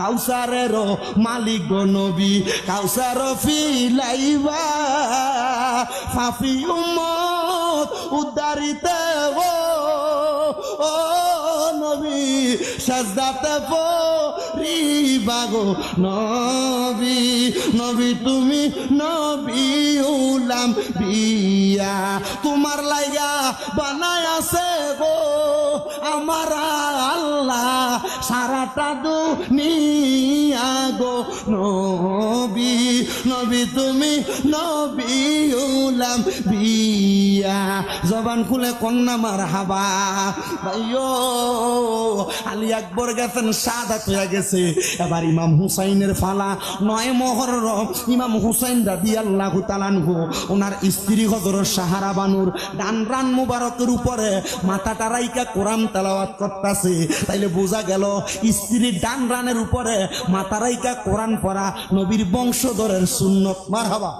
কাউসারের মালিক গো নবী কাউসার ফিলাইবা। ফাফি উম্মত উদ্ধারিতে ও ও নবী, সাজদাতে পরিবা গো নবী। নবী তুমি নবী উলাম বিয়া, তোমার লাইগা বানায় আছে গো আমার সারাটা দুনিয়া গো নবী নবী তুমি নবী উলাম বিয়া জবান খুলে কন্যা মার হাবা ভাইও আলী আকবর গেছেন সাদা হয়ে গেছে। এবার ইমাম হুসাইনের ফালা, নয় মহরম ইমাম হুসাইন রাদি আল্লাহ তালানহু ওনার স্ত্রী হজর সাহারা বানুর ডান রান মুবারকের উপরে মাথাটা রাইকা কোরআন তালাওয়াত করতেছে। তাইলে বোঝা গেল, স্ত্রীর ডান রানের উপরে মাথা রাইকা কোরআন পড়া নবীর বংশধরের সুন্নত। মার হাবা